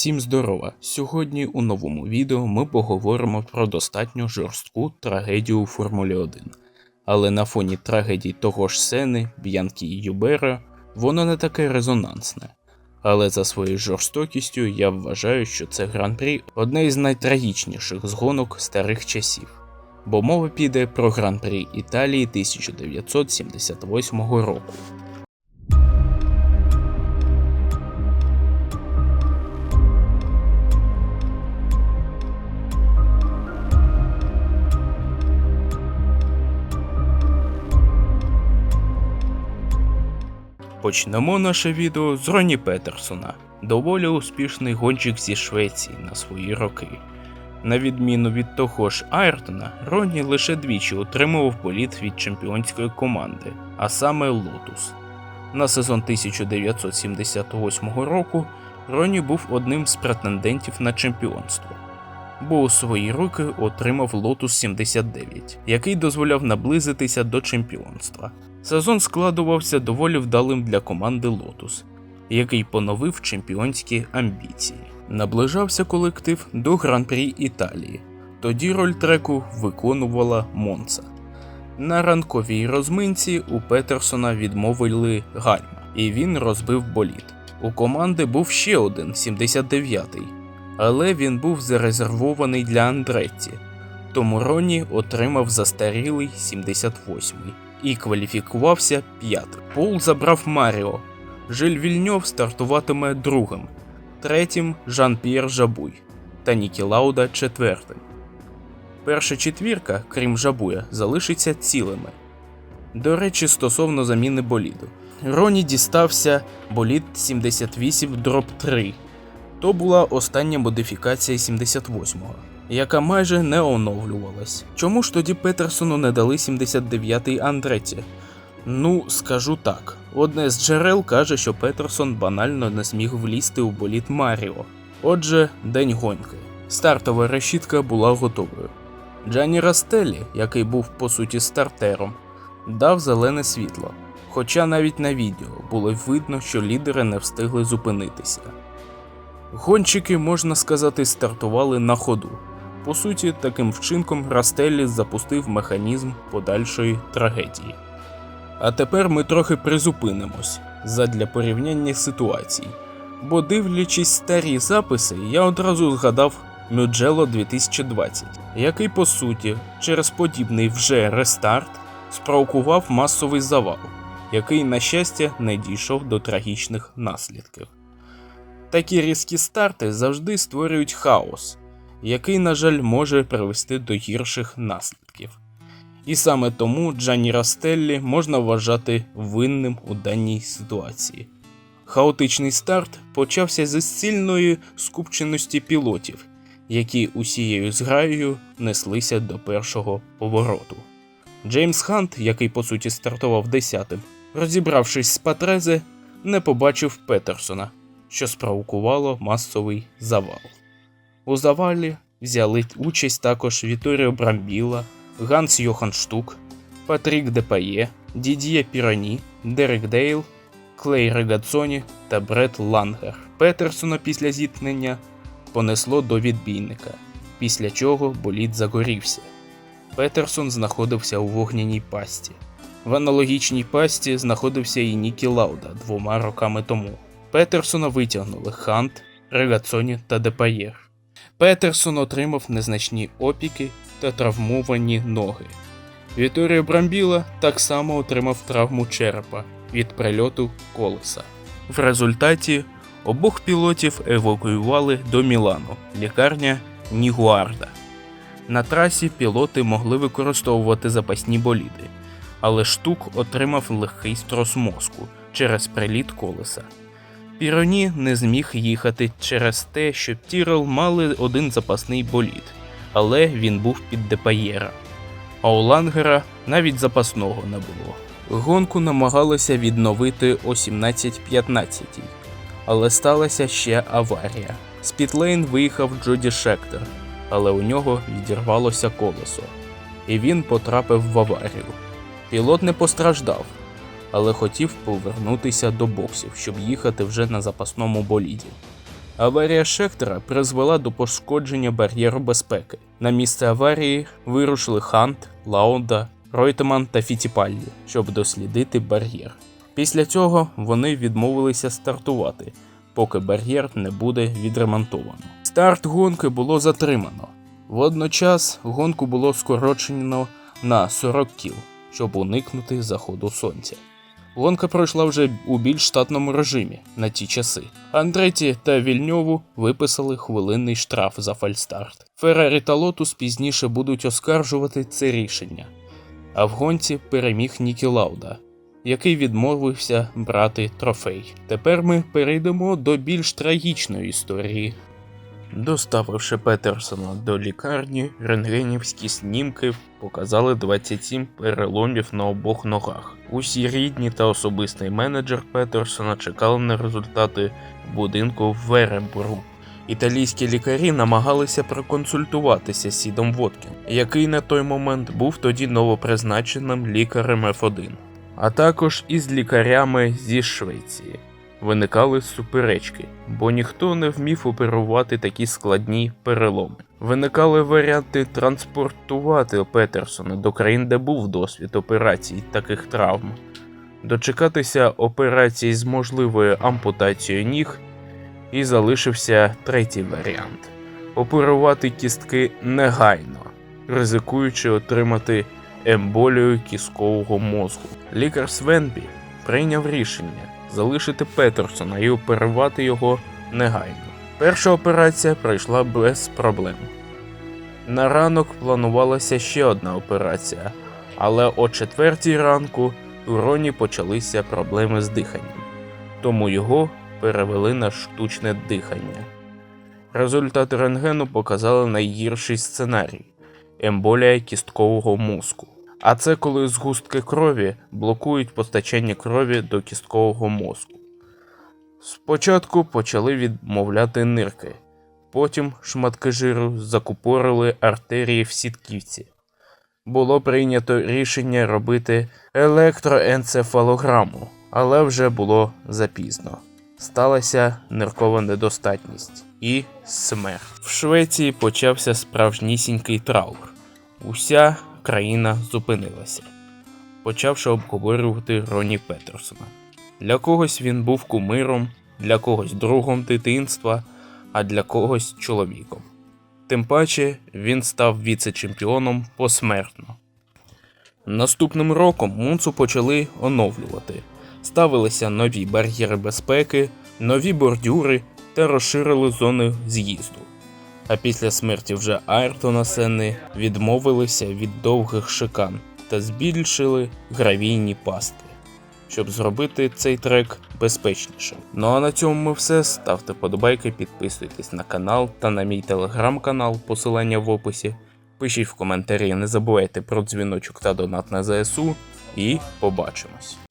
Всім здорова! Сьогодні у новому відео ми поговоримо про достатньо жорстку трагедію у Формулі 1. Але на фоні трагедій того ж Сени, Б'янкі і Юбера воно не таке резонансне. Але за своєю жорстокістю я вважаю, що це гран-прі одне із найтрагічніших з гонок старих часів. Бо мова піде про гран-прі Італії 1978 року. Почнемо наше відео з Роні Петерсона, доволі успішний гонщик зі Швеції на свої роки. На відміну від того ж Айртона, Ронні лише двічі отримував боліт від чемпіонської команди, а саме Лотус. На сезон 1978 року Ронні був одним з претендентів на чемпіонство, бо у свої руки отримав Лотус 79, який дозволяв наблизитися до чемпіонства. Сезон складувався доволі вдалим для команди Лотус, який поновив чемпіонські амбіції. Наближався колектив до Гран-прі Італії. Тоді роль треку виконувала Монца. На ранковій розминці у Петерсона відмовили гальма, і він розбив болід. У команди був ще один 79-й, але він був зарезервований для Андретті, тому Ронні отримав застарілий 78-й і кваліфікувався п'ятим. Пол забрав Маріо. Жиль Вільньов стартуватиме другим, третім Жан-П'єр Жабуй та Нікі Лауда четвертим. Перша четвірка, крім Жабуя, залишиться цілими. До речі, стосовно заміни боліду. Роні дістався болід 78 дроп 3. То була остання модифікація 78-го яка майже не оновлювалась. Чому ж тоді Петерсону не дали 79-й Андреті? Ну, скажу так. Одне з джерел каже, що Петерсон банально не зміг влізти у боліт Маріо. Отже, день гонки. Стартова решітка була готовою. Джанні Растеллі, який був по суті стартером, дав зелене світло. Хоча навіть на відео було видно, що лідери не встигли зупинитися. Гонщики, можна сказати, стартували на ходу. По суті, таким вчинком Растеллі запустив механізм подальшої трагедії. А тепер ми трохи призупинимось задля порівняння ситуацій. Бо дивлячись старі записи, я одразу згадав Мюджело 2020, який по суті через подібний вже рестарт спровокував масовий завал, який, на щастя, не дійшов до трагічних наслідків. Такі різкі старти завжди створюють хаос, який, на жаль, може привести до гірших наслідків. І саме тому Джанні Растеллі можна вважати винним у даній ситуації. Хаотичний старт почався зі сильної скупченості пілотів, які усією зграєю неслися до першого повороту. Джеймс Хант, який по суті стартував десятим, розібравшись з патрезе, не побачив Петерсона, що спровокувало масовий завал. У завалі взяли участь також Віторіо Брамбіла, Ганс Йохан Штук, Патрік Депає, Дід'є Пірані, Дерек Дейл, Клей Регацоні та Бред Лангер. Петерсона після зіткнення понесло до відбійника, після чого болід загорівся. Петерсон знаходився у вогняній пасті. В аналогічній пасті знаходився і Нікі Лауда двома роками тому. Петерсона витягнули Хант, Регацоні та Депаєр. Петерсон отримав незначні опіки та травмовані ноги. Віторіо Брамбіла так само отримав травму черепа від прильоту колеса. В результаті обох пілотів евакуювали до Мілану, лікарня Нігуарда. На трасі пілоти могли використовувати запасні боліди, але штук отримав легкий строс мозку через приліт колеса. Піроні не зміг їхати через те, що Тірол мали один запасний болід, але він був під депаєра. А у Лангера навіть запасного не було. Гонку намагалися відновити о 17.15, але сталася ще аварія. З Пітлейн виїхав Джоді Шектер, але у нього відірвалося колесо, і він потрапив в аварію. Пілот не постраждав, але хотів повернутися до боксів, щоб їхати вже на запасному боліді. Аварія Шектора призвела до пошкодження бар'єру безпеки. На місце аварії вирушили Хант, Лаунда, Ройтеман та Фітіпальді, щоб дослідити бар'єр. Після цього вони відмовилися стартувати, поки бар'єр не буде відремонтовано. Старт гонки було затримано. Водночас гонку було скорочено на 40 кіл, щоб уникнути заходу сонця. Гонка пройшла вже у більш штатному режимі на ті часи. Андреті та Вільньову виписали хвилинний штраф за фальстарт. Феррарі та Лотус пізніше будуть оскаржувати це рішення. А в гонці переміг Нікі Лауда, який відмовився брати трофей. Тепер ми перейдемо до більш трагічної історії. Доставивши Петерсона до лікарні, рентгенівські снімки показали 27 переломів на обох ногах. Усі рідні та особистий менеджер Петерсона чекали на результати будинку в Веребуру. Італійські лікарі намагалися проконсультуватися з Сідом Воткін, який на той момент був тоді новопризначеним лікарем F1, а також із лікарями зі Швеції виникали суперечки, бо ніхто не вмів оперувати такі складні переломи. Виникали варіанти транспортувати Петерсона до країн, де був досвід операцій таких травм, дочекатися операції з можливою ампутацією ніг, і залишився третій варіант оперувати кістки негайно, ризикуючи отримати емболію кісткового мозку. Лікар Свенбі прийняв рішення залишити Петерсона і оперувати його негайно. Перша операція пройшла без проблем. На ранок планувалася ще одна операція, але о четвертій ранку у Роні почалися проблеми з диханням, тому його перевели на штучне дихання. Результати рентгену показали найгірший сценарій емболія кісткового мозку. А це коли згустки крові блокують постачання крові до кісткового мозку. Спочатку почали відмовляти нирки, потім шматки жиру закупорили артерії в сітківці. Було прийнято рішення робити електроенцефалограму, але вже було запізно. Сталася ниркова недостатність і смерть. В Швеції почався справжнісінький траур. Уся країна зупинилася, почавши обговорювати Роні Петерсона. Для когось він був кумиром, для когось другом дитинства, а для когось чоловіком. Тим паче він став віце-чемпіоном посмертно. Наступним роком Мунцу почали оновлювати, ставилися нові бар'єри безпеки, нові бордюри та розширили зони з'їзду. А після смерті вже Айртона Сенни відмовилися від довгих шикан та збільшили гравійні пастки, щоб зробити цей трек безпечнішим. Ну а на цьому ми все. Ставте подобайки, підписуйтесь на канал та на мій телеграм-канал, посилання в описі. Пишіть в коментарі, не забувайте про дзвіночок та донат на ЗСУ. І побачимось.